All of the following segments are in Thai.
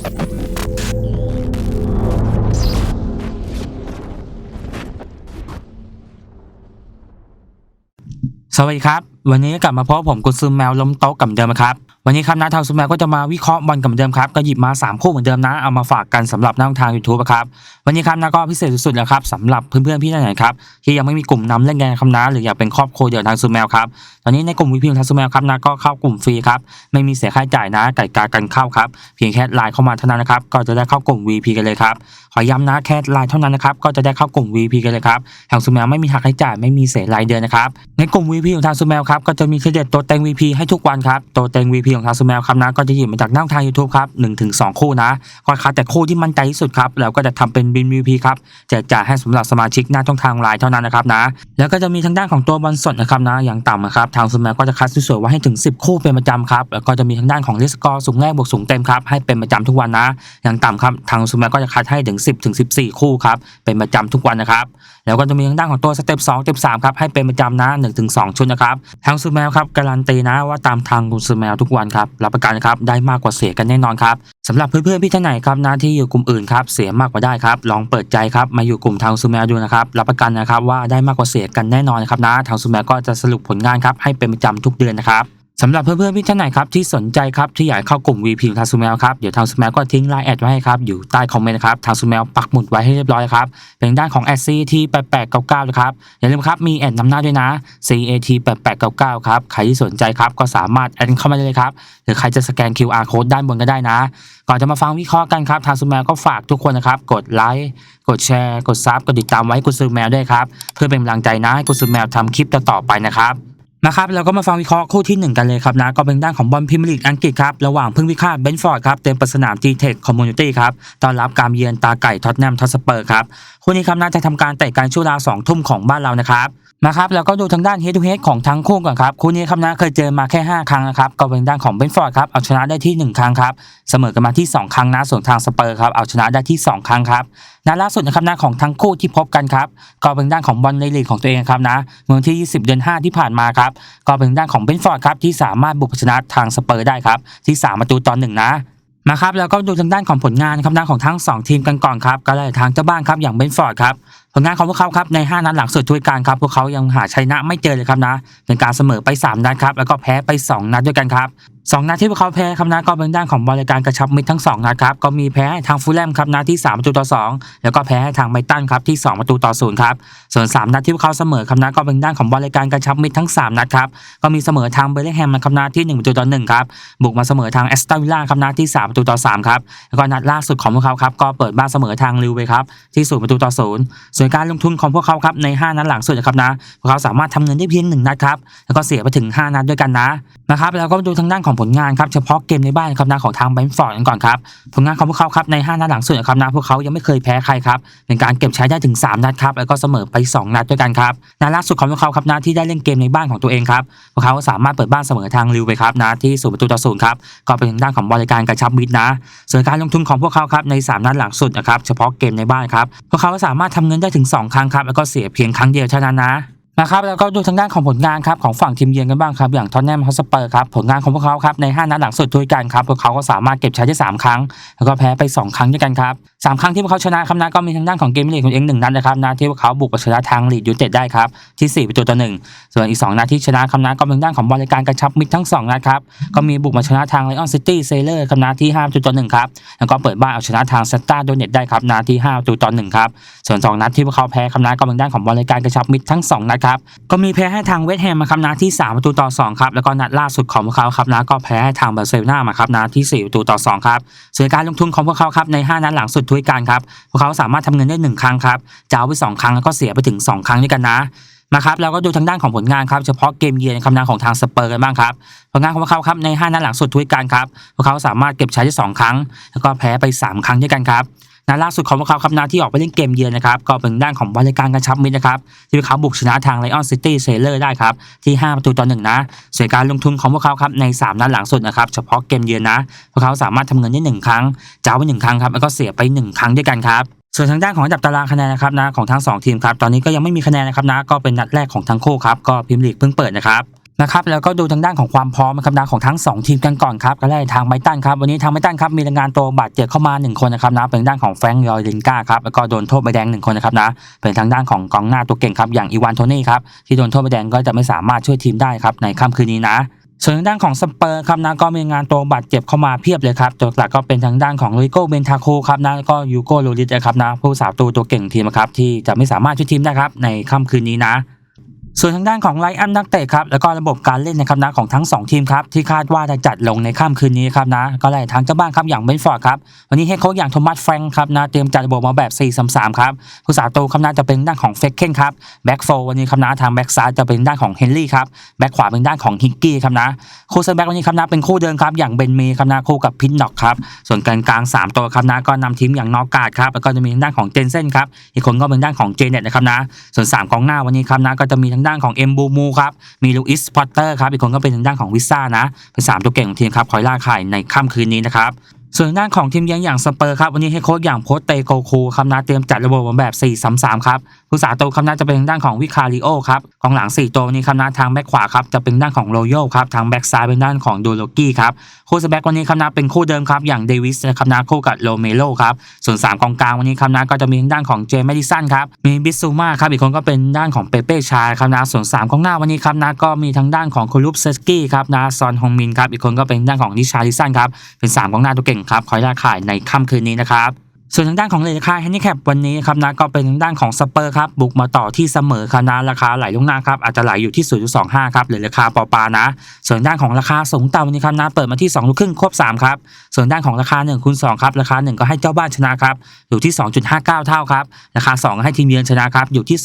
สวัสดีครับ วันนี้กลับมาพบผมกุซือแมวล้มโต๊ะกับเหมือนเดิมครับ วันนี้ครับนักทางซูแมก็จะมาวิเคราะห์บอลกับเหมือนเดิมครับก็หยิบมา 3 คู่เหมือนเดิมนะ เอามาฝากกันสำหรับนักทาง YouTube ครับวันนี้ครับนักก็พิเศษสุดๆแล้วครับสำหรับเพื่อนๆพี่ท่านไหนครับที่ยังไม่มีกลุ่มนำเล่นกันครับนะหรืออยากเป็นครอบครัวเดียวทางซูแมวครับตอนนี้ในกลุ่มวิพีของทางซูแมวครับนะก็เข้ากลุ่มฟรีครับไม่มีเสียค่าจ่ายนะไก่กากันเข้าครับเพียงแค่ไลน์เข้ามาเท่านั้นนะครับก็จะได้เข้ากลุ่ม VP กันเลยครับขอย้ำนะแค่ไลน์เท่านั้นนะครับก็จะได้เข้ากลุ่ม VP กันเลยครับทางซูแมวไม่มีหักค่าจ่ายไม่มีเสียรายเดือนนะครับในกลุ่ม VP ของทางซูแมวครับก็จะมีเครดิตตัวเต็ง VP ให้ทุกวันครับตัวเต็ง VP ของทางซูแมวครับนะก็จะหยิบมาจากหน้าทาง YouTube ครับ1ถึง2คู่นะก็คัดแต่คู่ที่มั่นใจที่สุดครับแล้วก็จะทำเป็นบิน VP ครับแจกจ่ายให้สำหรับสมาชิกหน้าช่องทางไลน์เท่านั้นนะครับนะแล้วก็จะมีทางด้านของตัวบอลสดนะครับนะอย่างต่ำนะครับทางซูแมวก็จะคัดสวยๆไว้ให้ถึง 10 คู่เป็นประจำครับแล้วก็จะมีทางด้านของลิสกอร์สูงแรกบวกสูงเต็มครับให้เป็นประจำทุกวันนะ อย่างต่ำครับทางซูแมวก็จะคัดให้ถึง 10ถึง14 คู่ครับเป็นประจำทุกวันนะครับแล้วก็จะมีทางด้านของตัวสเต็ป2สเต็ป3ครับให้เป็นประจำนะ1-2ชุดนะครับทางซูแมวครับการันตีนะว่าตามทางคุณซูแมวทุกวันครับรับประกันครับได้มากกว่าเสียกันแน่นอนครับสำหรับเพื่อนๆพี่ท่านไหนครับนะที่อยู่กลุ่มอื่นครับเสียมากกว่าได้ครับลองเปิดใจครับมาอยู่กลุ่มทางซูแมวดูนะครับรับประกันนะครับว่าได้มากกว่าเสียกันแน่นอนครับนะทางซูแมก็จะสรุปผลงานครับให้เป็นประจำทุกเดือนนะครับ สำหรับเพื่อนๆพี่ท่านไหนครับที่สนใจครับที่อยากเข้ากลุ่ม VP ทางซูแมวครับเดี๋ยวทางซูแมวก็ทิ้งไลน์แอดไว้ให้ครับอยู่ใต้คอมเมนต์นะครับทางซูแมวปักหมุดไว้ให้เรียบร้อยครับเป็นด้านของแอดซีที่8899นะครับอย่าลืมครับมีแอดนำหน้าด้วยนะ CAT 8899ครับใครที่สนใจครับก็สามารถแอดเข้ามาได้เลยครับหรือใครจะสแกน QR code ด้านบนก็ได้นะ ก่อนจะมาฟังวิเคราะห์กันครับทางซูแมวก็ฝากทุกคนนะครับกดไลค์กดแชร์ กดซับกดติดตามไว้กุซูแมวด้วยครับเพื่อเป็นกำลังใจนะให้กุซูแมวทำคลิปต่อๆไปนะครับ นะครับเราก็มาฟังวิเคราะห์คู่ที่ 1 กันเลยครับนะก็เป็นด้านของบอลพรีเมียร์ลีกอังกฤษครับระหว่างพึ่งพิฆาตเบนฟอร์ดครับเต็มเปิดสนามทีเทคคอมมูนิตี้ครับต้อนรับการเยือนตาไก่ท็อตแนมทอสเปอร์ครับคู่นี้ครับน่าจะทำการเตะกันช่วงเวลาสองทุ่มของบ้านเรานะครับ นะครับแล้วก็ดูทางด้านเฮดทูเฮดของทั้งคู่ก่อนครับคู่นี้ครับนะเคยเจอมาแค่ 5 ครั้งนะครับก็เป็นด้านของเบนฟอร์ดครับเอาชนะได้ที่ 1 ครั้งครับเสมอกันมาที่ 2 ครั้งนะส่วนทางสเปอร์ครับเอาชนะได้ที่ 2 ครั้งครับนัดล่าสุดนะครับนะของทั้งคู่ที่พบกันครับก็เป็นด้านของบอลในลีกของตัวเองครับนะเมื่อที่ 20 เดือน 5 ที่ผ่านมาครับก็เป็นด้านของเบนฟอร์ดครับที่สามารถบุกชนะทางสเปอร์ได้ครับที่ 3 ประตูต่อหนึ่งนะนะครับแล้วก็ดูทางด้านของผลงานครับด้านของทั้ง 2 ทีมกันก่อนครับก็ได้ทางเจ้าบ้านครับอย่างเบนฟอร์ดครับ ผลงานของพวกเขาครับใน 5 นัดหลังสุดช่วยการครับพวกเขายังหาชัยนะไม่เจอเลยครับนะ เป็นการเสมอไป 3 นัดครับแล้วก็แพ้ไป 2 นัดด้วยกันครับ สองนัดที่พวกเขาแพ้ครับนะก็เป็นด้านของบริการกระชับมิตรทั้ง2นัดครับก็มีแพ้ให้ทางฟูลแลมครับนัดที่3ประตูต่อ 2 แล้วก็แพ้ให้ทางไบตันครับที่ 2 ประตูต่อ0ครับส่วน 3 นัดที่พวกเขาเสมอครับนะก็เป็นด้านของบริการกระชับมิตรทั้ง 3 นัดครับก็มีเสมอทางเบอร์เลแฮมครับนัดที่1ประตูต่อ1ครับบุกมาเสมอทางแอสตันวิลล่าครับนัดที่ 3 ประตูต่อ3ครับแล้วก็นัดล่าสุดของพวกเขาครับก็เปิดบ้านเสมอทางลิวเวย์ครับที่0ประตูต่อ0ส่วนการลงทุนของพวกเขาครับใน 5 นัดหลังสุดนะครับนะพวกเขาสามารถทำเงินได้เพียง1นัดครับแล้วก็เสียไปถึง 5 นัดด้วยกันนะ นะครับแล้วก็ดูทางด้านของผลงานครับเฉพาะเกมในบ้านครับนะของทางแบงฟอร์ดกันก่อนครับผลงานของพวกเขาครับใน 5 นัดหลังสุดนะครับนะพวกเขายังไม่เคยแพ้ใครครับเป็นการเก็บใช้ได้ถึง 3 นัดครับแล้วก็เสมอไป 2 นัดด้วยกันครับนัดล่าสุดของพวกเขาครับนะที่ได้เล่นเกมในบ้านของตัวเองครับพวกเขาสามารถเปิดบ้านเสมอทางลิวไปครับนะที่ศูนย์ประตูต่อศูนย์ครับก็เป็นทางด้านของบริการกระชับมิตรนะส่วนการลงทุนของพวกเขาครับใน 3 นัดหลังสุดนะครับเฉพาะเกมในบ้านครับพวกเขาสามารถทำเงินได้ถึง 2 ครั้งครับแล้วก็เสียเพียงครั้งเดียวเท่านั้นนะ นะครับแล้วก็ดูทางด้านของผลงานครับของฝั่งทีมเยือนกันบ้างครับอย่างทอนแนมฮอสเปอร์ครับผลงานของพวกเขาครับใน 5 นัดหลังสุดด้วยกันครับพวกเขาก็สามารถเก็บชัยได้ 3 ครั้ง แล้วก็แพ้ไป 2 ครั้งด้วยกันครับสามครั้งที่พวกเขาชนะครับนะก็มีทางด้านของเกมลีกของเองหนึ่งนัดนะครับนะที่พวกเขาบุกไปชนะทางลีดยูเต็ดได้ครับที่4ประตูต่อหนึ่งส่วนอีก2นัดที่ชนะครับนะก็เป็นทางด้านของบริการกระชับมิตรทั้ง2นัดครับก็มีบุกมาชนะทางไลออนซิตี้เซเลอร์ครับนะที่5ประตูต่อหนึ่งครับแล้วก็เปิดบ้านเอาชนะทางเซตตาโดเน็ตได้ครับนะที่5ประตูต่อหนึ่งครับส่วน2นัดที่พวกเขาแพ้ครับนะก็เป็นทางด้านของบริการกระชับมิตรทั้ง2นัดครับก็มีแพ้ให้ทางเวสต์แฮมมาครับนะที่3ประตูต่อ2ครับแล้วก็นัดล่าสุดของพวกเขาครับนะก็แพ้ให้ทางบาร์เซโลนามาครับนะที่4ประตูต่อ2ครับส่วนการลงทุนของพวกเขาครับใน5นัดหลังสุดทุยการครับพวกเขาสามารถทำเงินได้ 1 ครั้งครับจะเอาไป 2 ครั้งแล้วก็เสียไปถึง 2 ครั้งด้วยกันนะนะครับแล้วก็ดูทางด้านของผลงานครับเฉพาะเกมเยือนคำนามของทางสเปอร์กันบ้างครับผลงานของพวกเขาครับใน 5 นัดหลังสุดทุกการครับพวกเขาสามารถเก็บใช้ได้2ครั้ง แล้วก็แพ้ไป 3 ครั้งด้วยกันครับ นัดล่าสุดของพวกเขาครับนัดที่ออกไปเล่นเกมเยือนนะครับก็เป็นด้านของบริการกระชับมิตรนะครับที่พวกเขาบุกชนะทางไลออนซิตี้เซเลอร์ได้ครับที่ 5 ประตูต่อหนึ่งนะส่วนการลงทุนของพวกเขาครับใน 3 นัดหลังสุดนะครับเฉพาะเกมเยือนนะพวกเขาสามารถทำเงินได้ 1 ครั้งจ่ายไป1ครั้งครับแล้วก็เสียไป 1 ครั้งด้วยกันครับส่วนทางด้านของอันดับตารางคะแนนนะครับนะของทั้ง 2 ทีมครับตอนนี้ก็ยังไม่มีคะแนนนะครับนะก็เป็นนัดแรกของทั้งคู่ครับก็พิมพ์ลีกเพิ่งเปิดนะครับ นะครับแล้วก็ดูทางด้านของความพร้อมนะครับนะของทั้ง 2 ทีมกันก่อนครับก็ได้ทางไบตันครับวันนี้ทางไบตันครับมีรายงานตัวบาดเจ็บเข้ามา 1 คนนะครับนะเป็นด้านของแฟรงค์ยอยลินกาครับแล้วก็โดนโทษใบแดง 1 คนนะครับนะเป็นทางด้านของกองหน้าตัวเก่งครับอย่างอีวานโทนี่ครับที่โดนโทษใบแดงก็จะไม่สามารถช่วยทีมได้ครับในค่ำคืนนี้นะส่วนทางด้านของสเปอร์ครับนะก็มีงานตัวบาดเจ็บเข้ามาเพียบเลยครับตัวหลักก็เป็นทางด้านของลุยโกเบนทาโคครับนะแล้วก็ยูโกลูริสครับนะผู้สาวตัวตัวเก่งทีมครับที่จะไม่สามารถช่วยทีมได้ครับในค่ำคืนนี้นะ ส่วนทางด้านของไลอันนักเตะครับแล้วก็ระบบการเล่นนะครับนะของทั้ง 2 ทีมครับที่คาดว่าจะจัดลงในค่ำคืนนี้ครับนะก็เลยทางเจ้าบ้านครับอย่างเบนฟอร์ดครับวันนี้เฮดโค้ชอย่างโทมัสแฟรงค์ครับนะเตรียมจัดระบบมาแบบ 4-3-3 ครับผู้สาตูครับนะจะเป็นด้านของเฟกเคนครับแบ็กโฟวันนี้ครับนะทางแบ็กซ้ายจะเป็นด้านของเฮนรี่ครับแบ็กขวาเป็นด้านของฮิกกี้ครับนะคู่เซนแบ็กวันนี้ครับนะเป็นคู่เดิมครับอย่างเบนเมครับนะคู่กับพินน็อกครับส่วนกลางกลางๆสามตัวครับนะก็นำทีมอย่างนอกาดครับแล้วก็จะมีทางด้านของเจนเซนครับอีกคนก็เป็นด้านของเจเน็ตนะครับนะส่วนสามกองหน้าวันนี้ครับนะก็จะมีทางด้านของเอ็มบูมูครับ มีลูอิสพอตเตอร์ครับ อีกคนก็เป็นทางด้านของวิซ่านะ เป็นสามตัวเก่งของทีมครับ คอยล่าไข่ในค่ำคืนนี้นะครับส่วนทางด้านของทีมเยือนอย่างสเปอร์ครับวันนี้ให้โค้ชอย่างโพสเตโกคูครับนะเตรียมจัดระบบแบบ4-3-3ครับผู้สาตัวครับนะจะเป็นทางด้านของวิคาริโอครับกองหลัง 4 ตัววันนี้ครับนะทางแบ็คขวาครับจะเป็นด้านของโรโยครับทางแบ็คซ้ายเป็นด้านของดูโลกี้ครับ คู่สแบ็กวันนี้ครับนะเป็นคู่เดิมครับอย่างเดวิสนะครับนะคู่กับโลเมโลครับส่วน3กองกลางวันนี้ครับนะก็จะมีทางด้านของเจมส์ดิสันครับมีบิสซูมาครับอีกคนก็เป็นด้านของเปเป้ชายครับนะส่วน3กองหน้าวันนี้ครับนะก็มีทางด้านของคุลุปเซสกี้ครับนะซอนฮงมินครับอีกคนก็เป็นด้านของดิชาดิสันครับเป็น3กองหน้าตัวเก่งครับคอยล่าข่ายในค่ำคืนนี้นะครับ ส่วนทางด้านของเลขาแฮนดิแคปวันนี้ครับนะก็เป็นทางด้านของสเปอร์ครับบุกมาต่อที่เสมอครับนะราคาไหลลงหน้าครับอาจจะไหลอยู่ที่ 0.25 ครับหรือราคาปอปานะ ส่วนด้านของราคาสูงต่ำวันนี้ครับนะเปิดมาที่2ลูกครึ่งควบ3ครับส่วนด้านของราคา1คูณ2ครับราคา 1 ก็ให้เจ้าบ้านชนะครับอยู่ที่ 2.59 เท่าครับราคา 2 ให้ทีมเยือนชนะครับอยู่ที่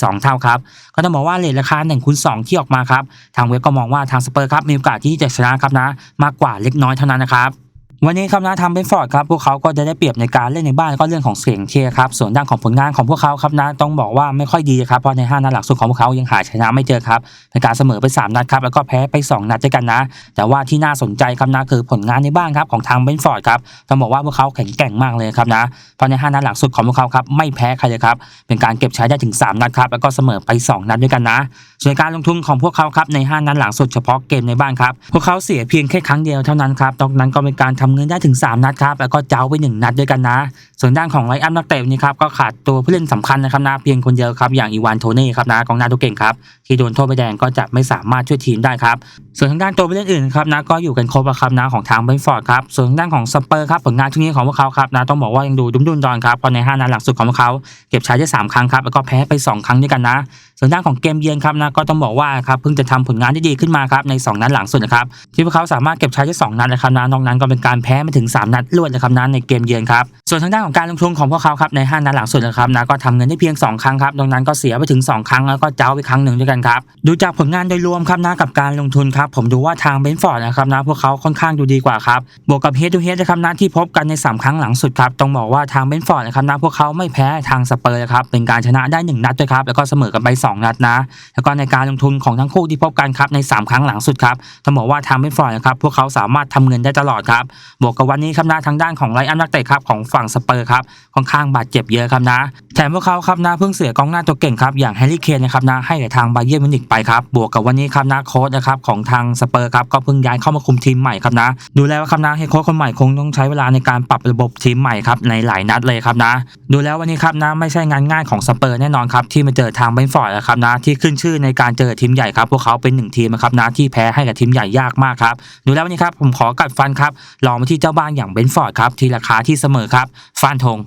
2.42 เท่าครับก็ต้องบอกว่าเลทราคา1คูณ2ที่ออกมาครับทางเว็บก็มองว่าทางสเปอร์ครับมีโอกาสที่จะชนะครับนะมากกว่าเล็กน้อยเท่านั้นนะครับ วันนี้ครับนะทำเป็นฟอร์ดครับพวกเขาก็จะได้เปรียบในการเล่นในบ้านก็เรื่องของเสียงเชียร์ครับส่วนด้านของผลงานของพวกเขาครับนะต้องบอกว่าไม่ค่อยดีครับเพราะใน5นัดหลักสุดของพวกเขายังหาชนะไม่เจอครับในการเสมอไป 3 นัดครับแล้วก็แพ้ไป 2 นัดด้วยกันนะ แต่ว่าที่น่าสนใจครับนะคือผลงานในบ้านครับของทางเบนฟอร์ดครับต้องบอกว่าพวกเขาแข็งแกร่งมากเลยครับนะเพราะใน5นัดหลักสุดของพวกเขาครับไม่แพ้ใครเลยครับเป็นการเก็บใช้ได้ถึง 3 นัดครับแล้วก็เสมอไป 2 นัดด้วยกันนะส่วนการลงทุนของพวกเขาครับใน5นัดหลังสุดเฉพาะเกมในบ้านครับพวกเขาเสียเพียงแค่ครั้งเดียวเท่านั้นครับตรงนั้นก็เป็นการทำเงินได้ถึง 3 นัดครับแล้วก็เจ้าไป1นัดด้วยกันนะ ส่วนด้านของไลอัพนักเตะนี้ครับก็ขาดตัวผู้เล่นสำคัญนะครับนะเพียงคนเดียวครับอย่างอีวานโทเน่ครับนะกองหน้าตัวเก่งครับที่โดนโทษใบแดงก็จะไม่สามารถช่วยทีมได้ครับส่วนทางด้านตัวผู้เล่นอื่นครับนะก็อยู่กันครบครับนะของทางเบนฟอร์ดครับส่วนทางด้านของสเปอร์ครับผลงานช่วงนี้ของพวกเขาครับนะต้องบอกว่ายังดูดุ้มดุนดอนครับเพราะใน5นัดหลังสุดของพวกเขาเก็บใช้ได้สามครั้งครับแล้วก็แพ้ไปสองครั้งด้วยกันนะส่วนด้านของเกมเยือนครับนะก็ต้องบอกว่าครับเพิ่งจะทำผลงานที่ดีขึ้นมาครับใน 2 นัดหลังสุดนะครับที่พวกเขาสามารถเก็บใช้ได้2นัดนะครับนะนอกนั้นก็เป็นการแพ้มาถึง 3 นัดรวดนะครับนะในเกมเยือนครับส่วนทางด้านของการลงทุนของพวกเขาครับใน 5 นัดหลังสุดนะครับนะก็ทำเงินได้เพียง 2 ครั้งครับนอกนั้นก็เสียไปถึง 2 ครั้งแล้วก็เจ้าไปครั้งหนึ่งด้วยกันครับดูจากผลงานโดยรวมครับนะกับการลงทุนครับผมดูว่าทางเบนฟอร์ดนะครับนะพวกเขาค่อนข้างดูดีกว่าครับบวกกับเฮดทูเฮดนะครับนะที่พบกันใน 3 ครั้งหลังสุดครับต้องบอกว่าทางเบนฟอร์ดนะครับนะพวกเขาไม่แพ้ทางสเปอร์ครับเป็นการชนะได้หนึ่งนัดด้วยครับแล้วก็เสมอกันไปสองนัดนะ แล้วก็ในการลงทุนของทั้งคู่ที่พบกันครับใน 3 ครั้งหลังสุดครับต้องบอกว่าทาให้ฟลอยนะครับพวกเขาสามารถทำเงินได้ตลอดครับบวกกับวันนี้ครับนะทางด้านของไลอันนักเตะครับของฝั่งสเปอร์ครับค่อนข้างบาดเจ็บเยอะครับนะแถมพวกเขาครับนะเพิ่งเสียกองหน้าตัวเก่งครับอย่างแฮร์รี่เคนนะครับนะให้กับทางไบเยร์นมิวนิกไปครับบวกกับวันนี้ครับนะโค้ชนะครับของทางสเปอร์ครับก็เพิ่งย้ายเข้ามาคุมทีมใหม่ครับนะดูแล้วครับนะให้โค้ชคนใหม่คงต้องใช้เวลาในการปรับระบบทีมใหม่ครับในหลายนัดเลยครับนะ ดูแล้ววันนี้ครับนะไม่ใช่งานง่ายของสเปอร์แน่นอนครับที่มาเจอทางเบนฟอร์ดนะครับนะที่ขึ้นชื่อในการเจอทีมใหญ่ครับพวกเขาเป็นหนึ่งทีมนะครับนะที่แพ้ให้กับทีมใหญ่ยากมากครับดูแล้ววันนี้ครับผมขอกัดฟันครับลองมาที่เจ้าบ้านอย่างเบนฟอร์ดครับที่ราคาที่เสมอครับฟันธง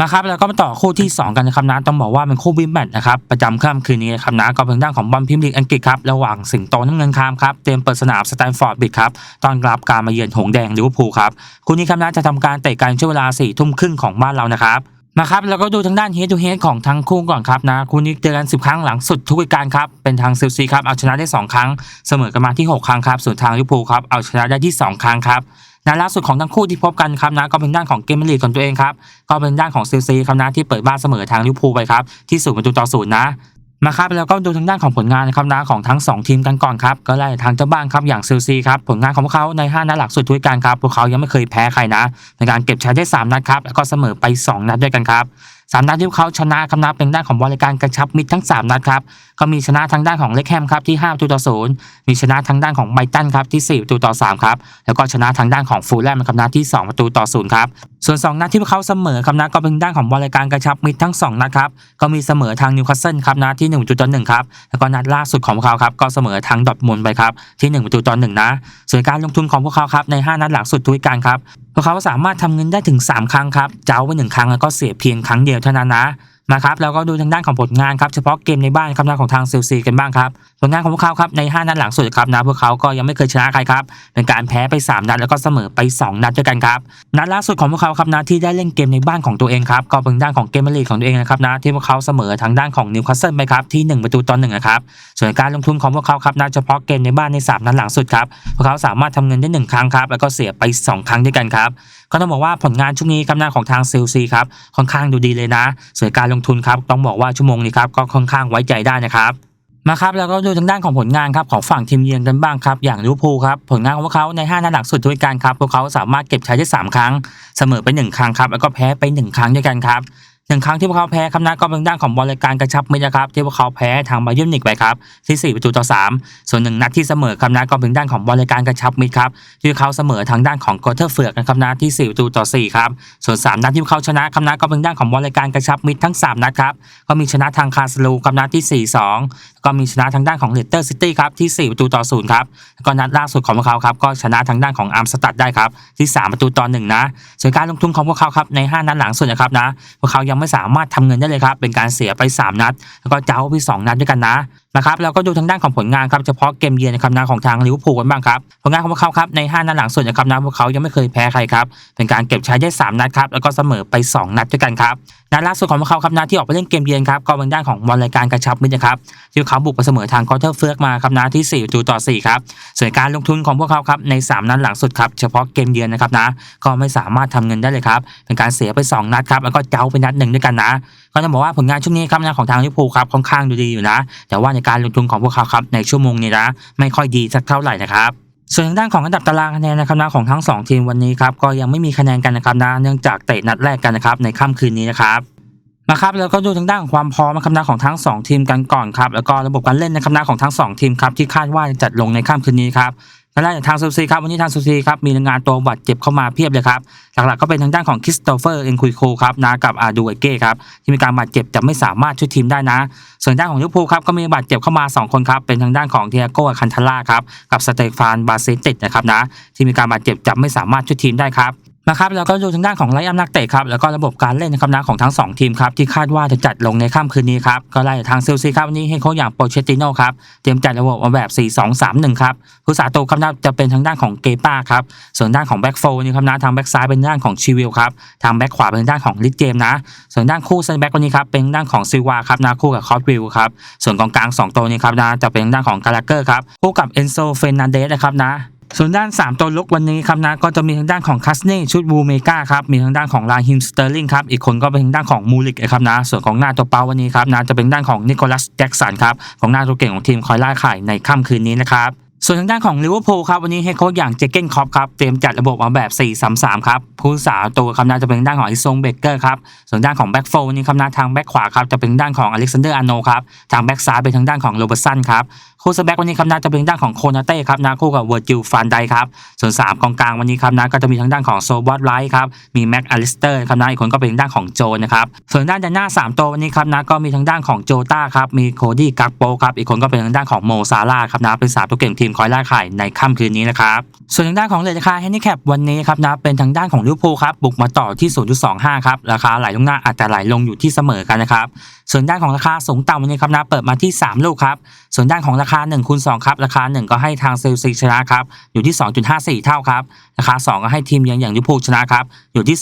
มาครับแล้วก็มาต่อคู่ที่ 2 กันนะครับนะต้องบอกว่าเป็นคู่วิมแมตช์นะครับประจำค่ำคืนนี้นะครับนะก็เป็นด้านของบอลพิมพ์ลีกอังกฤษครับระหว่างสิงโตน้ำเงินคามครับเตรียมเปิดสนามสแตนฟอร์ดบิดครับตอนรับการมาเยือนหงแดงลิเวอร์พูลครับคู่นี้ครับนะจะทำการเตะกันช่วงเวลา4ี่ทุ่มครึ่งของบ้านเรานะครับมาครับแล้วก็ดูทางด้านเฮด o ูเฮดของทั้งคู่ก่อนครับนะคู่นี้เจอกัน 10 ครั้งหลังสุดทุกการครับเป็นทางเซลซีครับเอาชนะได้ 2 ครั้ง เสมอกันมาที่ 6 ครั้งครับส่วนทางลิเวอร์พูลครับเอาชนะได้ที่ 2 ครั้งครับ นัดล่าสุดของทั้งคู่ที่พบกันครับนะก็เป็นด้านของเกมลีกของตัวเองครับก็เป็นด้านของซลซีครับนะที่เปิดบ้านเสมอทางลิเวอร์พูลไปครับที่ศูนย์ประตูต่อศูนย์นะมาครับแล้วก็ดูทางด้านของผลงานนะครับนะของทั้ง 2 ทีมกันก่อนครับก็ไล่ทางเจ้าบ้านครับอย่างเซลซีครับผลงานของพวกเขาใน 5 นัดหลักสุดทุกการครับพวกเขายังไม่เคยแพ้ใครนะในการเก็บใช้ได้ 3 นัดครับแล้วก็เสมอไป 2 นัดด้วยกันครับสามนัดที่พวกเขาชนะครับนะเป็นด้านของบริการกระชับมิตรทั้งสามนัดครับ ก็มีชนะทางด้านของเล็กแฮมครับที่5ประตูต่อศูนย์มีชนะทางด้านของไบตันครับที่ 4 ประตูต่อ3ครับแล้วก็ชนะทางด้านของฟูลแลมครับนะที่ 2 ประตูต่อศูนย์ครับส่วน 2 นัดที่พวกเขาเสมอครับนะก็เป็นด้านของบริการกระชับมิตรทั้ง 2 นัดครับก็มีเสมอทางนิวคาสเซิลครับนะที่1ประตูต่อ1ครับแล้วก็นัดล่าสุดของพวกเขาครับก็เสมอทางดอทมุนไปครับที่1ประตูต่อ1นะส่วนการลงทุนของพวกเขาครับใน 5 นัดหลังสุดทุกการครับพวกเขาสามารถทำเงินได้ถึง 3 ครั้งครับเจ้าไปหนึ่งครั้งแล้วก็เสียเพียงครั้งเดียวเท่านั้นนะ มาครับแล้วก็ดูทางด้านของผลงานครับเฉพาะเกมในบ้านครับหน้าของทางเซลซีกันบ้างครับผลงานของพวกเขาครับใน 5 นัดหลังสุดครับนะพวกเขาก็ยังไม่เคยชนะใครครับเป็นการแพ้ไป 3 นัดแล้วก็เสมอไป 2 นัดด้วยกันครับนัดล่าสุดของพวกเขาครับนะที่ได้เล่นเกมในบ้านของตัวเองครับก็เป็นด้านของเกมเมลีของตัวเองนะครับนะที่พวกเขาเสมอทางด้านของนิวคาสเซิลไปครับที่ 1 ประตูต่อ1นะครับส่วนการลงทุนของพวกเขาครับนะเฉพาะเกมในบ้านใน 3 นัดหลังสุดครับพวกเขาสามารถทำเงินได้ 1 ครั้งครับแล้วก็เสียไป 2 ครั้งด้วยกันครับก็ต้องบอกว่าผลงานช่วงนี้ครับหน้าของทางเซลซีครับค่อนข้างดูดีเลยนะส่วนการลงทุนครับต้องบอกว่าชั่วโมงนี้ครับก็ค่อนข้างไว้ใจได้นะครับ มาครับแล้วก็ดูทางด้านของผลงานครับของฝั่งทีมเยือนกันบ้างครับอย่างลิเวอร์พูลครับผลงานของพวกเขาใน5นัดหลังสุดด้วยกันครับพวกเขาสามารถเก็บชัยได้ 3 ครั้ง เสมอไป 1 ครั้งครับแล้วก็แพ้ไป 1 ครั้งด้วยกันครับ หนึ่งครั้งที่พวกเขาแพ้ครับนะก็เป็นด้านของบริการกระชับมิตรนะครับที่พวกเขาแพ้ทางบาเยิร์นนิกไปครับที่4ประตูต่อ3ส่วนหนึ่งนัดที่เสมอครับนะก็เป็นด้านของบริการกระชับมิตรครับที่เขาเสมอทางด้านของกอเทอร์เฟือกนะครับนะที่4ประตูต่อ4ครับส่วน3นัดที่พวกเขาชนะครับนะก็เป็นด้านของบริการกระชับมิตรทั้ง3นัดครับก็มีชนะทางคาสลูครับนะที่4-2ก็มีชนะทางด้านของเลสเตอร์ซิตี้ครับที่4ประตูต่อ0ครับแล้วก็นัดล่าสุดของพวกเขาครับก็ชนะทางด้านของอาร์มสตัดได้ครับที่3ประตูต่อ1นะส่วนการลงทุนของพวกเขาครับใน5นัดหลังสุดนะครับนะพวกเขายังไม่สามารถทำเงินได้เลยครับเป็นการเสียไป 3 นัด แล้วก็เจ้าไป 2 นัดด้วยกันนะนะครับแล้วก็ดูทางด้านของผลงานครับเฉพาะเกมเยือนนะครับนะของทางลิเวอร์พูลกันบ้างครับผลงานของพวกเขาครับใน 5นัดหลังสุดนะครับนะพวกเขายังไม่เคยแพ้ใครครับเป็นการเก็บชัยได้ 3 นัดครับแล้วก็เสมอไป 2 นัดด้วยกันครับนัดล่าสุดของพวกเขาครับนะที่ออกไปเล่นเกมเยือนครับก็เป็นด้านของบอลรายการกระชับมิตรครับที่เขาบุกไปเสมอทางกอเทอร์เฟิร์กมาครับนะที่4ประตูต่อ4ครับส่วนการลงทุนของพวกเขาครับใน 3 นัดหลังสุดครับเฉพาะเกมเยือนนะครับนะก็ไม่สามารถทำเงินได้เลยครับเป็นการเสียไป 2 นัดครับแล้วก็เจ้าไปนัดหนึ่งด้วยกันนะก็จะบอกว่าผลงานช่วงนี้ครับนะของทางลิเวอร์พูลครับค่อนข้างดูดีอยู่นะ แต่ว่าในการลงทุนของพวกเขาครับในชั่วโมงนี้นะไม่ค่อยดีสักเท่าไหร่นะครับส่วนทางด้านของอันดับตารางคะแนนนะครับนะของทั้งสองทีมวันนี้ครับก็ยังไม่มีคะแนนกันนะครับนะเนื่องจากเตะนัดแรกกันนะครับในค่ำคืนนี้นะครับมาครับแล้วก็ดูทางด้านของความพร้อมนะครับนะของทั้งสองทีมกันก่อนครับแล้วก็ระบบการเล่นนะครับนะของทั้งสองทีมครับที่คาดว่าจะจัดลงในค่ำคืนนี้ครับ ทางด้านทางซูซีครับวันนี้ทางซูซีครับมีรายงานตัวบาดเจ็บเข้ามาเพียบเลยครับหลักๆก็เป็นทางด้านของคริสโตเฟอร์เอ็นคุยโคครับนะกับอาดูเอเก้ครับที่มีการบาดเจ็บจะไม่สามารถช่วยทีมได้นะ ส่วนด้านของลิเวอร์พูลครับก็มีบาดเจ็บเข้ามา 2 คนครับเป็นทางด้านของเทียโก้คันทาร่าครับกับสเตฟานบาเซติดนะครับนะที่มีการบาดเจ็บจะไม่สามารถช่วยทีมได้ครับ นะครับแล้วก็ดูทางด้านของไลอัมนักเตะครับแล้วก็ระบบการเล่นนะครับนะของทั้ง 2 ทีมครับที่คาดว่าจะจัดลงในค่ำคืนนี้ครับก็ไล่ทางเซลซีครับวันนี้ให้เขาอย่างโปเชติโน่ครับเตรียมจัดระบบมาแบบ 4-2-3-1 ครับผู้สาตัวครับนะจะเป็นทางด้านของเกป้าครับส่วนด้านของแบ็กโฟนี่ครับนะทางแบ็กซ้ายเป็นด้านของชิวิลครับทางแบ็กขวาเป็นด้านของลิทเจมนะส่วนด้านคู่เซนแบ็กวันนี้ครับเป็นด้านของซิวาครับนะคู่กับคอสวิลครับส่วนกองกลางสองตัวนี้ครับนะจะเป็นด้านของกาลาเกอร์ครับคู่กับเอนโซเฟนันเดสนะครับนะ ส่วนด้าน 3 ตัวลุกวันนี้ครับนะก็จะมีทางด้านของคัสเน่ชุดบูเมกาครับมีทางด้านของลาฮิมสเตอร์ลิงครับอีกคนก็เป็นทางด้านของมูลิกครับนะส่วนของหน้าตัวเป้าวันนี้ครับนะจะเป็นด้านของนิโคลัสแจ็กสันครับของหน้าตัวเก่งของทีมคอยล่าข่ายในค่ำคืนนี้นะครับส่วนทางด้านของลิเวอร์พูลครับวันนี้เฮดโค้ชอย่างเจเกนคอปครับเตรียมจัดระบบมาแบบ 4-3-3 ครับผู้สาตัวครับนะจะเป็นด้านของอิซงเบเกอร์ครับส่วนด้านของแบ็กโฟวันนี้ครับนะทางแบ็กขวาครับจะเป็นด้านของอเล็กซานเดอร์อโนครับทางแบ็กซ้ายเป็นทางด้านของโรเบร์สันครับคู่สแบ็กวันนี้ครับนะจะเป็นด้านของโคนาเต้ครับนะคู่กับเวอร์จิลฟานไดครับส่วน 3กองกลางวันนี้ครับนะก็จะมีทางด้านของโซบอตไลท์ครับมีแม็กอลิสเตอร์ครับนะอีกคนก็เป็นด้านของโจนะครับส่วนด้านด้านหน้า 3 ตัววันนี้ครับนะก็มีทางด้านของโจต้าครับมีโคดี้กักโปครับอีกคนก็เป็นทางด้านของโมซาร่าครับนะเป็นสามตัวเก่งทีมคอยล่าไข่ในค่ำคืนนี้นะครับส่วนทางด้านของเลทราคาแฮนดิแคปวันนี้ครับนะเป็นทางด้านของลิเวอร์พูลครับบุกมาต่อที่ 0.25 ครับราคาไหลลงหน้าอาจจะไหลลงอยู่ที่เสมอกันนะครับ ส่วนด้านของราคาสูงต่ำวันนี้ครับนะเปิดมาที่ 3 ลูกครับ ส่วนด้านของราคา1คูณ2ครับราคา 1 ก็ให้ทางเซลซีชนะครับอยู่ที่ 2.54 เท่าครับราคา 2 ก็ให้ทีมเยือนอย่างลิเวอร์พูลชนะครับอยู่ที่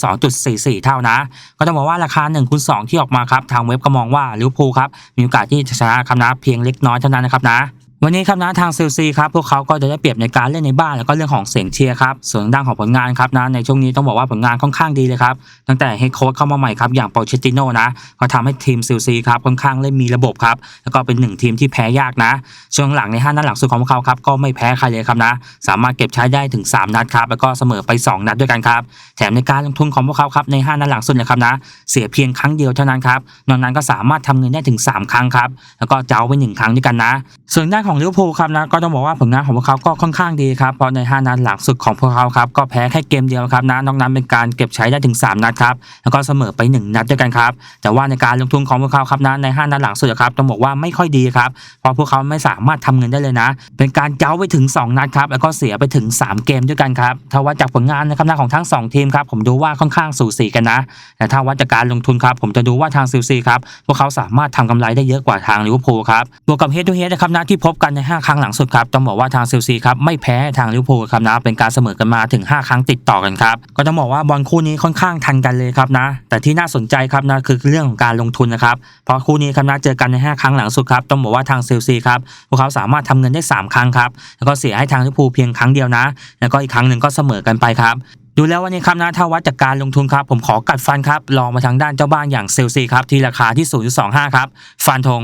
2.44 เท่านะ ก็ต้องบอกว่าราคา1คูณ2ที่ออกมาครับทางเว็บก็มองว่าลิเวอร์พูลครับมีโอกาสที่จะชนะครับนะเพียงเล็กน้อยเท่านั้นนะครับนะ วันนี้ครับนะทางเซลซีครับพวกเขาก็จะได้เปรียบในการเล่นในบ้านแล้วก็เรื่องของเสียงเชียร์ครับส่วนด้านของผลงานครับนะในช่วงนี้ต้องบอกว่าผลงานค่อนข้างดีเลยครับตั้งแต่เฮดโค้ชเข้ามาใหม่ครับอย่างโปเชติโน่นะก็ทำให้ทีมเซลซีครับค่อนข้างเล่นมีระบบครับแล้วก็เป็นหนึ่งทีมที่แพ้ยากนะ ช่วงหลังในห้านัดหลังสุดของพวกเขาครับก็ไม่แพ้ใครเลยครับนะ สามารถเก็บใช้ได้ถึง 3 นัดครับแล้วก็เสมอไป 2 นัดด้วยกันครับแถมในการลงทุนของพวกเขาครับใน5นัดหลังสุดนะครับนะเสียเพียงครั้งเดียวเท่านั้นครับนอกนั้นก็สามารถทำเงินได้ถึง 3 ครั้งครับแล้วก็เจ้าไปหนึ่งครั้งด้วยกันนะ ส่วนด้านของลิเวอร์พูลครับนะก็ต้องบอกว่าผลงานของพวกเขาก็ค่อนข้างดีครับเพราะใน 5 นัดหลังสุดของพวกเขาครับก็แพ้แค่เกมเดียวครับนะนอกนั้นเป็นการเก็บใช้ได้ถึง 3 นัดครับแล้วก็เสมอไป 1 นัดด้วยกันครับแต่ว่าในการลงทุนของพวกเขาครับนะใน 5 นัดหลังสุดครับต้องบอกว่าไม่ค่อยดีครับเพราะพวกเขาไม่สามารถทำเงินได้เลยนะ เป็นการเจ้าไปถึง 2 นัดครับแล้วก็เสียไปถึง 3 เกมด้วยกันครับถ้าวัดจากผลงานนะครับนะของทั้ง 2 ทีมครับผมดูว่าค่อนข้างสูสีกันนะแต่ถ้าวัดจากการลงทุนครับผมจะดูว่าทางซิลซีครับพวกเขาสามารถทำกำไรได้เยอะกว่าทางลิเวอร์พูลครับบวกกับเฮดทูเฮดนะครับนะที่พบกันใน 5 ครั้งหลังสุดครับต้องบอกว่าทางเซลซีครับไม่แพ้ทางลิเวอร์พูลครับนะเป็นการเสมอกันมาถึง 5 ครั้งติดต่อกันครับก็ต้องบอกว่าบอลคู่นี้ค่อนข้างทันกันเลยครับนะ แต่ที่น่าสนใจครับนะคือเรื่องของการลงทุนนะครับเพราะคู่นี้ครับนะเจอกันใน 5 ครั้งหลังสุดครับต้องบอกว่าทางเซลซีครับพวกเขาสามารถทำเงินได้ 3 ครั้งครับแล้วก็เสียให้ทางลิเวอร์พูลเพียงครั้งเดียวนะ แล้วก็อีกครั้งหนึ่งก็เสมอกันไปครับดูแล้ววันนี้ครับนะถ้าวัดจากการลงทุนครับ ผมขอกัดฟันครับลองมาทางด้านเจ้าบ้านอย่างเซลซีครับที่ราคาที่ 0.25 ครับ ฟันธง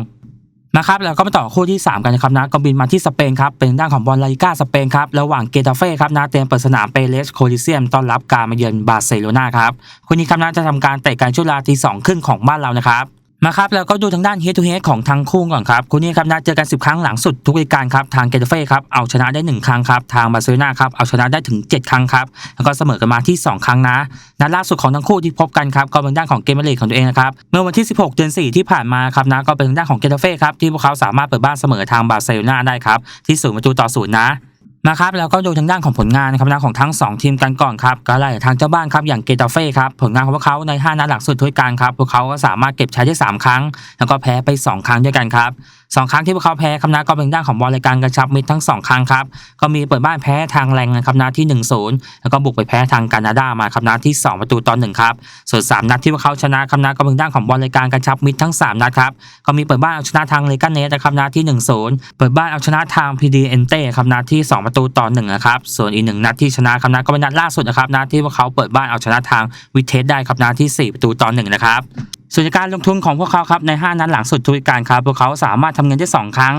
นะครับแล้วก็มาต่อคู่ที่ 3 กันนะครับนะก็บินมาที่สเปนครับเป็นด้านของบอลลาลิก้าสเปนครับระหว่างเกตาเฟ่ครับนะเตรียมเปิดสนามเปเลสโคลิเซียมต้อนรับการมาเยือนบาร์เซโลนาครับคู่นี้ครับนะจะทำการเตะกันช่วงเวลาทีสองครึ่งของบ้านเรานะครับ มาครับแล้วก็ดูทางด้าน head to head ของทั้งคู่ก่อนครับคู่นี้ครับนะเจอกัน 10 ครั้งหลังสุดทุกรายการครับทางเกตเฟ่ครับเอาชนะได้ 1 ครั้งครับทางบาร์เซโลนาครับเอาชนะได้ถึง 7 ครั้งครับแล้วก็เสมอกันมาที่ 2 ครั้งนะนัดล่าสุดของทั้งคู่ที่พบกันครับก็เป็นด้านของเกมเมลีกของตัวเองนะครับเมื่อวันที่ 16 เดือน 4 ที่ผ่านมาครับนะก็เป็นด้านของเกตเฟ่ครับที่พวกเขาสามารถเปิดบ้านเสมอทางบาร์เซโลนาได้ครับที่ศูนย์ประตูต่อศูนย์นะ นะครับแล้วก็ดูทางด้านของผลงานนะครับนะของทั้ง 2 ทีมกันก่อนครับก็ไล่ทางเจ้าบ้านครับอย่างเกตาเฟ่ครับผลงานของพวกเขาใน 5 นัดหลักสุดทุกการครับพวกเขาก็สามารถเก็บใช้ได้ 3 ครั้ง แล้วก็แพ้ไป 2 ครั้งด้วยกันครับ สองครั้งที่พวกเขาแพ้ครับนะก็เป็นด้านของบอลรายการกระชับมิตรทั้ง2ครั้งครับก็มีเปิดบ้านแพ้ทางแรงนะครับนะที่1-0แล้วก็บุกไปแพ้ทางแคนาดามาครับนะที่ 2 ประตูต่อ1ครับส่วน 3 นัดที่พวกเขาชนะครับนะก็เป็นด้านของบอลรายการกระชับมิตรทั้ง 3 นัดครับก็มีเปิดบ้านเอาชนะทางเลกาเนสนะครับนะที่1-0เปิดบ้านเอาชนะทาง PDNT ครับนะที่ 2 ประตูต่อ1นะครับส่วนอีกหนึ่งนัดที่ชนะครับนะก็เป็นนัดล่าสุดนะครับนะที่พวกเขาเปิดบ้านเอาชนะทางวิเทสได้ครับนะที่ 4 ประตูต่อ1นะครับ ส่วนการลงทุนของพวกเขาครับใน 5 นัดหลังสุดทุยการครับพวกเขาสามารถทำเงินได้ 2 ครั้ง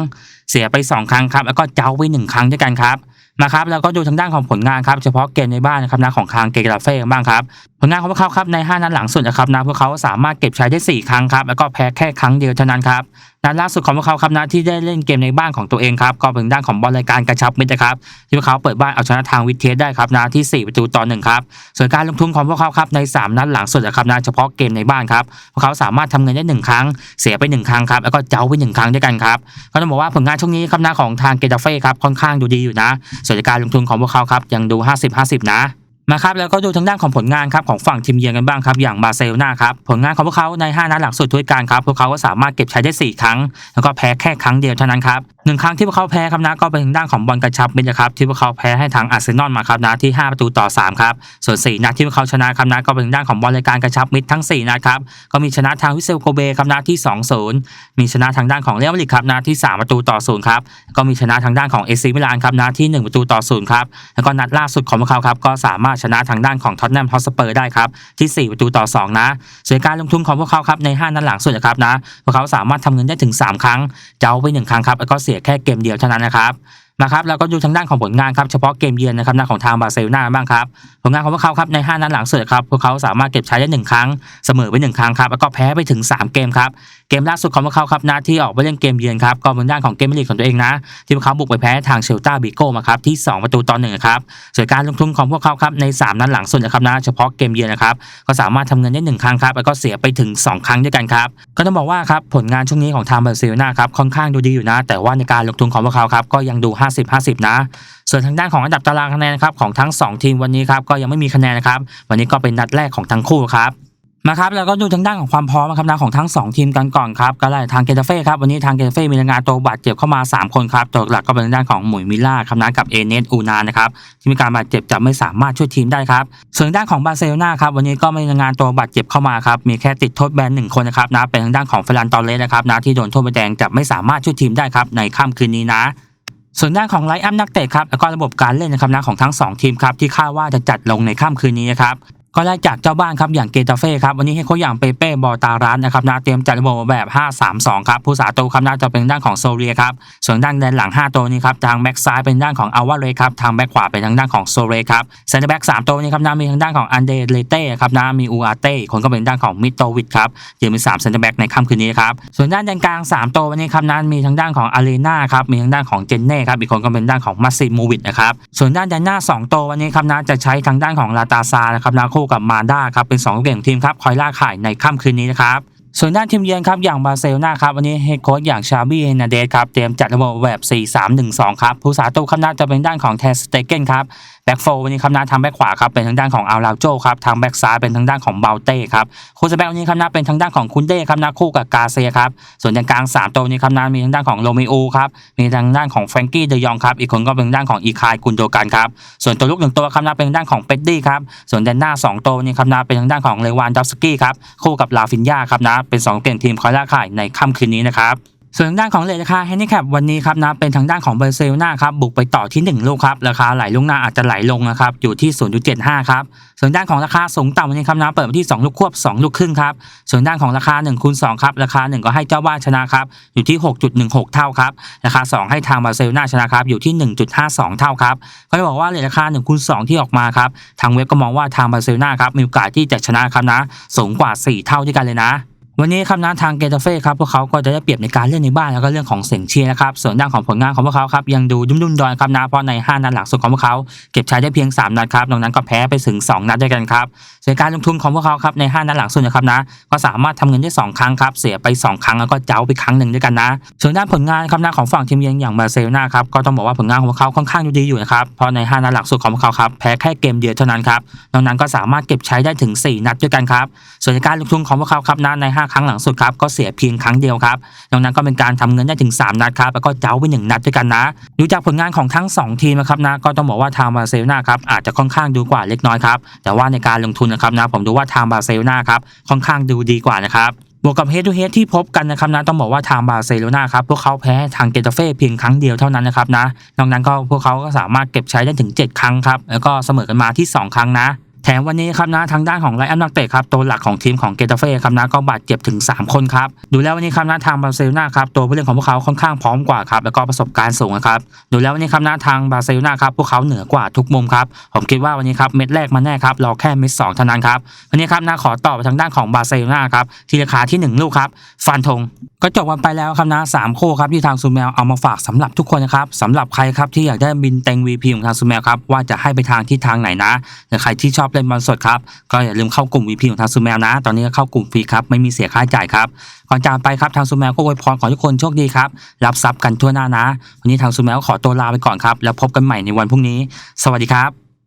เสียไป 2 ครั้งครับแล้วก็เจ้าไป 1 ครั้งด้วยกันครับนะครับแล้วก็ดูทางด้านของผลงานครับเฉพาะเกมในบ้านนะครับนะของทางเกกาเฟ่บ้างครับผลงานของพวกเขาครับใน 5 นัดหลังสุดนะครับนะพวกเขาสามารถเก็บใช้ได้ 4 ครั้งครับแล้วก็แพ้แค่ครั้งเดียวเท่านั้นครับ นัดล่าสุดของพวกเขาครับนะที่ได้เล่นเกมในบ้านของตัวเองครับก็เป็นด้านของบอลรายการกระชับมิตรนะครับที่พวกเขาเปิดบ้านเอาชนะทางวิเทสได้ครับนะที่ 4 ประตูต่อ1ครับส่วนการลงทุนของพวกเขาครับใน 3 นัดหลังสุดนะครับนะเฉพาะเกมในบ้านครับพวกเขาสามารถทำเงินได้ 1 ครั้ง เสียไป 1 ครั้งครับแล้วก็เจ้าไป 1 ครั้งด้วยกันครับก็ต้องบอกว่าผลงานช่วงนี้ครับนะของทางเกตาเฟ่ครับค่อนข้างดูดีอยู่นะส่วนการลงทุนของพวกเขาครับยังดู 50-50 นะ มาครับแล้วก็ดูทางด้านของผลงานครับของฝั่งทีมเยือนกันบ้างครับอย่างบาร์เซโลนาครับผลงานของพวกเขาใน 5 นัดหลังสุดทุยการครับพวกเขาก็สามารถเก็บใช้ได้ 4 ครั้ง แล้วก็แพ้แค่ครั้งเดียวเท่านั้นครับ หนึ่งครั้งที่พวกเขาแพ้ครับนะก็เป็นทางด้านของบอลกระชับมิตรครับที่พวกเขาแพ้ให้ทางอาร์เซนอลมาครับนะที่ 5 ประตูต่อ 3 ครับ ส่วน 4 นัดที่พวกเขาชนะครับนะก็เป็นทางด้านของบอลรายการกระชับมิตรทั้ง 4 นัดครับก็มีชนะทางวิเซลโกเบครับนะที่ 2-0 มีชนะทางด้านของเรอัลมาดริดครับนะที่ 3 ประตูต่อ 0 ครับ ก็มีชนะทางด้านของเอซีมิลานครับนะที่ 1 ประตูต่อ 0 ครับ แล้วก็นัดล่าสุดของพวกเขาครับก็สามารถชนะทางด้านของท็อตแนมฮอตสเปอร์ได้ครับที่ 4 ประตูต่อ 2 นะส่วนการลงทุนของพวกเขาครับใน 5 นัดหลังสุดนะครับนะพวกเขาสามารถทำเงินได้ถึง 3 ครั้งเจ้าไป1ครั้งครับแล้วก็เสียแค่เกมเดียวเท่านั้นนะครับ นะครับแล้วก็ดูทางด้านของผลงานครับเฉพาะเกมเยือนนะครับนะของทางบาร์เซโลนาบ้างครับผลงานของพวกเขาครับใน 5 นัดหลังสุดครับพวกเขาสามารถเก็บใช้ได้ 1 ครั้งเสมอไป1ครั้งครับแล้วก็แพ้ไปถึง 3 เกมครับเกมล่าสุดของพวกเขาครับนะที่ออกไปเล่นเกมเยือนครับก็เป็นด้านของเกมลีกของตัวเองนะที่พวกเขาบุกไปแพ้ทางเชลตาบิโก้มาครับที่ 2 ประตูต่อหนึ่งครับส่วนการลงทุนของพวกเขาครับใน 3 นัดหลังสุดนะครับนะเฉพาะเกมเยือนนะครับก็สามารถทำเงินได้1ครั้งครับแล้วก็เสียไปถึง 2 ครั้งด้วยกันครับก็ต้องบอกว่าครับผลงานช่วงนี้ของทางบาร์เซโลนาครับค่อนข้างดูดีอยู่นะ แต่ว่าในการลงทุนของพวกเขาครับก็ยังดู50-50 นะ ส่วนทางด้านของอันดับตารางคะแนนครับของทั้ง 2 ทีมวันนี้ครับก็ยังไม่มีคะแนนนะครับ วันนี้ก็เป็นนัดแรกของทั้งคู่ครับนะครับแล้วก็ดูทางด้านของความพร้อมนะครับนะของทั้ง 2 ทีมกันก่อนครับก็ไล่ทางเกตาเฟ่ครับวันนี้ทางเกตาเฟ่มีรายงานตัวบาดเจ็บเข้ามา 3 คนครับตัวหลักก็เป็นทางด้านของหมุยมิล่าครับนะกับเอเนสอูนานะครับที่มีการบาดเจ็บจะไม่สามารถช่วยทีมได้ครับส่วนทางด้านของบาร์เซโลนาครับวันนี้ก็ไม่มีรายงานตัวบาดเจ็บเข้ามาครับมีแค่ติดโทษแบนหนึ่งคนนะครับนะเป็นทางด้านของฟรนตอเลสนะครับนะที่โดนโทษใบแดงจะไม่สามารถช่วยทีมได้ครับในค่ำคืนนี้นะ ส่วนด้านของไลฟ์อัพนักเตะครับแล้วก็ระบบการเล่นนะครับนะของทั้ง 2 ทีมครับที่คาดว่าจะจัดลงในค่ำคืนนี้นะครับ ก็ได้จากเจ้าบ้านครับอย่างเกตาเฟ่ครับวันนี้ให้เขาอย่างเปเป้บอตารันนะครับนะเตรียมจัดระบบแบบ 5-3-2 ครับผู้สาตัวครับน่าจะเป็นด้านของโซเรียครับส่วนด้านแดนหลัง 5 ตัวนี้ครับทางแบ็กซ้ายเป็นด้านของอาวาเรครับทางแบ็กขวาเป็นทางด้านของโซเรครับเซนเตอร์แบ็ก3ตัวนี้ครับนะมีทางด้านของอันเดเลเต้ครับนะมีอูอาเต้คนก็เป็นด้านของมิโตวิดครับยืนเป็น3เซนเตอร์แบ็กในค่ำคืนนี้ครับส่วนด้านแดนกลาง 3 ตัววันนี้ครับนั้นมีทางด้านของอารีนาครับมีทางด้านของเจนเน่ครับอีกคนก็เป็นด้านของมัสซิโมวิดนะครับส่วนด้านแดนหน้า 2 ตัววันนี้ครับนะจะใช้ทางด้านของลาตาซานะครับนะคูกับมาด้าครับเป็น2เก่งทีมครับคอยล่าข่ายในค่ำคืนนี้นะครับส่วนด้านทีมเยือนครับอย่างบาร์เซโลนาครับวันนี้เฮดโค้ชอย่างชาบี้เฮนาเดสครับเตรียมจัดระบบแบบ 4-3-1-2 ครับผู้สาตัวคำนาจะเป็นด้านของแทสเตเกนครับ แบ็กโฟวันนี้คำนาทางแบ็กขวาครับเป็นทางด้านของอัลลาโจครับทางแบ็กซ้ายเป็นทางด้านของเบลเต้ครับคู่แบ็กวันนี้คำนาเป็นทางด้านของคุนเด้ครับนาคู่กับกาเซครับส่วนทางกลาง3ตัวนี้คำนามีทางด้านของโรเมโอครับมีทางด้านของแฟรงกี้เดยองครับอีกคนก็เป็นทางด้านของอีคายกุนโดกันครับส่วนตัวลูกหนึ่งตัวคำนาเป็นทางด้านของเป็ดดี้ครับส่วนแดนหน้าสองตัวนี้คำนาเป็นทางด้านของเลวานดอฟสกี้ครับคู่กับลาฟินยาครับนะเป็นสองเก่งทีมคอยล่าข่ายในค่ำคืนนี้นะครับ ส่วนทางด้านของเลทราคาแฮนดิแคปวันนี้ครับนะเป็นทางด้านของเบอร์เซลนาครับบุกไปต่อที่ 1 ลูกครับราคาไหลลงหน้าอาจจะไหลลงนะครับอยู่ที่ 0.75 ครับส่วนด้านของราคาสูงต่ำวันนี้ครับนะเปิดที่ 2 ลูกควบ 2 ลูกครึ่งครับส่วนด้านของราคา1คูณ2ครับราคา 1 ก็ให้เจ้าบ้านชนะครับอยู่ที่ 6.16 เท่าครับราคา 2 ให้ทางเบอร์เซลนาชนะครับอยู่ที่ 1.52 เท่าครับก็จะบอกว่าเลทราคา1คูณ2ที่ออกมาครับทางเว็บก็มองว่าทางเบอร์เซลนาครับมีโอกาสที่จะชนะครับนะสูงกว่า 4 เท่าด้วยกันเลยนะ วันนี้ครับนะทางเกตาเฟ่ครับพวกเขาก็จะได้เปรียบในการเล่นในบ้านแล้วก็เรื่องของเสียงเชียร์นะครับส่วนด้านของผลงานของพวกเขาครับยังดูดุ้มๆดอนครับนะเพราะใน 5 นัดหลังสุดของพวกเขาเก็บใช้ได้เพียง 3 นัดครับนอกนั้นก็แพ้ไปถึง 2 นัดด้วยกันครับส่วนการลงทุนของพวกเขาครับใน 5 นัดหลังสุดนะครับนะก็สามารถทำเงินได้ 2 ครั้งครับเสียไป 2 ครั้งแล้วก็เจ้าไปครั้งหนึ่งด้วยกันนะส่วนด้านผลงานครับนะของฝั่งทีมเยือนอย่างบาร์เซโลนาครับก็ต้องบอกว่าผลงานของพวกเขาค่อนข้างดูดีอยู่นะครับเพราะใน 5 นัดหลังสุดของพวกเขาครับแพ้แค่เกมเดียวเท่านั้นครับนอกนั้นก็สามารถเก็บใช้ได้ถึง 4 นัดด้วยกันครับส่วนการลงทุนของพวกเขาครับนะใน5ครั้งหลังสุดครับก็เสียเพียงครั้งเดียวครับดังนั้นก็เป็นการทำเงินได้ถึง 3 นัดครับแล้วก็เจ้าไป1นัดด้วยกันนะดูจากผลงานของทั้ง 2 ทีมนะครับนะก็ต้องบอกว่าทางบาร์เซโลนาครับอาจจะค่อนข้างดูกว่าเล็กน้อยครับแต่ว่าในการลงทุนนะครับนะผมดูว่าทางบาร์เซโลนาครับค่อนข้างดูดีกว่านะครับบวกกับเฮดูเฮดที่พบกันนะครับนะต้องบอกว่าทางบาร์เซโลนาครับพวกเขาแพ้ทางเกตาเฟ่เพียงครั้งเดียวเท่านั้นนะครับนะนอกนั้นก็พวกเขาก็สามารถเก็บใช้ได้ถึง 7 ครั้งครับแล้วก็เสมอกันมาที่ 2 ครั้งนะ แถมวันนี้ครับนะทางด้านของไลอันนักเตะครับตัวหลักของทีมของเกตาเฟ่ครับนะก็บาดเจ็บถึง 3 คนครับดูแล้ววันนี้ครับนะทางบาร์เซโลนาครับตัวผู้เล่นของพวกเขาค่อนข้างพร้อมกว่าครับแล้วก็ประสบการณ์สูงครับดูแล้ววันนี้ครับนะทางบาร์เซโลนาครับพวกเขาเหนือกว่าทุกมุมครับผมคิดว่าวันนี้ครับเม็ดแรกมาแน่ครับรอแค่เม็ดสองเท่านั้นครับวันนี้ครับนะขอตอไปทางด้านของบาร์เซโลนาครับที่ราคาที่หนึ่งลูกครับฟันธง ก็จบกันไปแล้วครับนะสามโคครับที่ทางซูแมวเอามาฝากสำหรับทุกคนนะครับสำหรับใครครับที่อยากได้บินเต็ง VP ของทางซูแมวครับว่าจะให้ไปทางที่ทางไหนนะหรือใครที่ชอบเล่นบอลสดครับก็อย่าลืมเข้ากลุ่ม VP ของทางซูแมวนะ ตอนนี้ก็เข้ากลุ่มฟรีครับไม่มีเสียค่าจ่ายครับก่อนจากไปครับทางซูแมวก็อวยพรขอให้ทุกคนโชคดีครับรับทรัพย์กันทั่วหน้านะ วันนี้ทางซูแมวขอตัวลาไปก่อนครับแล้วพบกันใหม่ในวันพรุ่งนี้ สวัสดีครับ